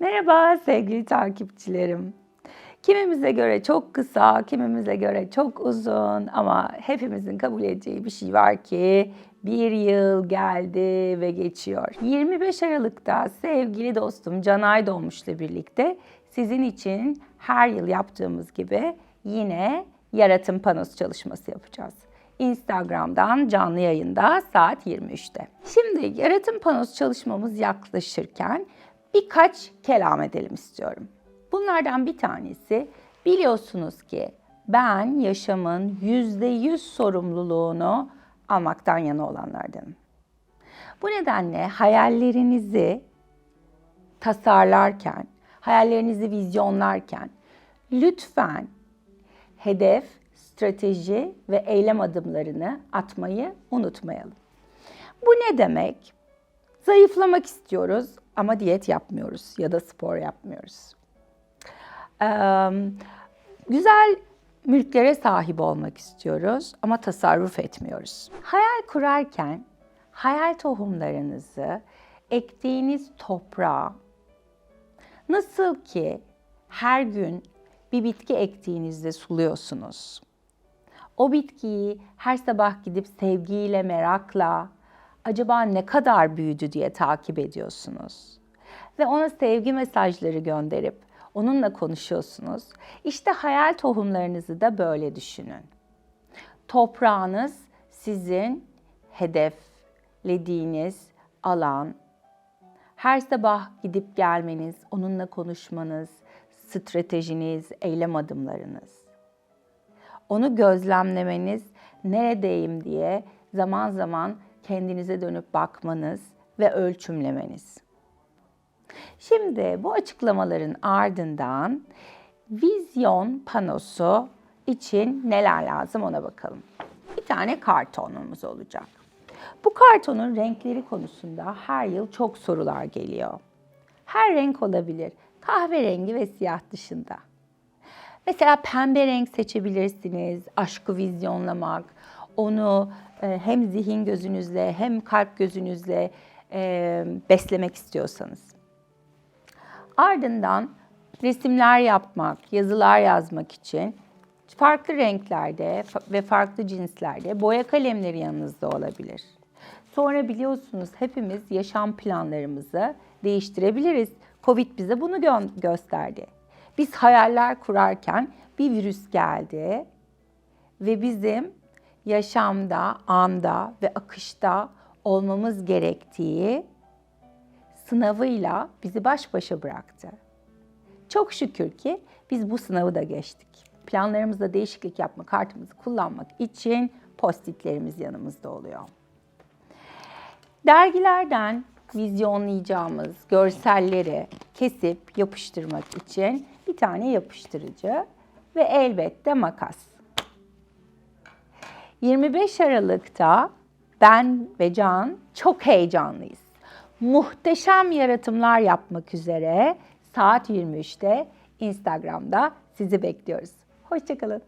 Merhaba sevgili takipçilerim. Kimimize göre çok kısa, kimimize göre çok uzun ama hepimizin kabul edeceği bir şey var ki bir yıl geldi ve geçiyor. 25 Aralık'ta sevgili dostum Canay Doğmuş'la birlikte sizin için her yıl yaptığımız gibi yine yaratım panosu çalışması yapacağız. Instagram'dan canlı yayında saat 23'te. Şimdi yaratım panosu çalışmamız yaklaşırken birkaç kelam edelim istiyorum. Bunlardan bir tanesi biliyorsunuz ki ben yaşamın %100 sorumluluğunu almaktan yana olanlardanım. Bu nedenle hayallerinizi tasarlarken, hayallerinizi vizyonlarken lütfen hedef, strateji ve eylem adımlarını atmayı unutmayalım. Bu ne demek? Zayıflamak istiyoruz ama diyet yapmıyoruz ya da spor yapmıyoruz. Ee, güzel mülklere sahip olmak istiyoruz ama tasarruf etmiyoruz. Hayal kurarken hayal tohumlarınızı ektiğiniz toprağa nasıl ki her gün bir bitki ektiğinizde suluyorsunuz. O bitkiyi her sabah gidip sevgiyle, merakla, acaba ne kadar büyüdü diye takip ediyorsunuz. Ve ona sevgi mesajları gönderip onunla konuşuyorsunuz. İşte hayal tohumlarınızı da böyle düşünün. Toprağınız sizin hedeflediğiniz alan. Her sabah gidip gelmeniz, onunla konuşmanız, stratejiniz, eylem adımlarınız. Onu gözlemlemeniz, neredeyim diye zaman zaman kendinize dönüp bakmanız ve ölçümlemeniz. Şimdi bu açıklamaların ardından vizyon panosu için neler lazım ona bakalım. Bir tane kartonumuz olacak. Bu kartonun renkleri konusunda her yıl çok sorular geliyor. Her renk olabilir. Kahverengi ve siyah dışında. Mesela pembe renk seçebilirsiniz. Aşkı vizyonlamak, onu e, hem zihin gözünüzle hem kalp gözünüzle e, beslemek istiyorsanız. Ardından resimler yapmak, yazılar yazmak için farklı renklerde ve farklı cinslerde boya kalemleri yanınızda olabilir. Sonra biliyorsunuz hepimiz yaşam planlarımızı değiştirebiliriz. Covid bize bunu gö- gösterdi. Biz hayaller kurarken bir virüs geldi ve bizim yaşamda, anda ve akışta olmamız gerektiği sınavıyla bizi baş başa bıraktı. Çok şükür ki biz bu sınavı da geçtik. Planlarımızda değişiklik yapma kartımızı kullanmak için postitlerimiz yanımızda oluyor. Dergilerden vizyonlayacağımız görselleri kesip yapıştırmak için bir tane yapıştırıcı ve elbette makas. 25 Aralık'ta ben ve Can çok heyecanlıyız. Muhteşem yaratımlar yapmak üzere saat 23'te Instagram'da sizi bekliyoruz. Hoşçakalın.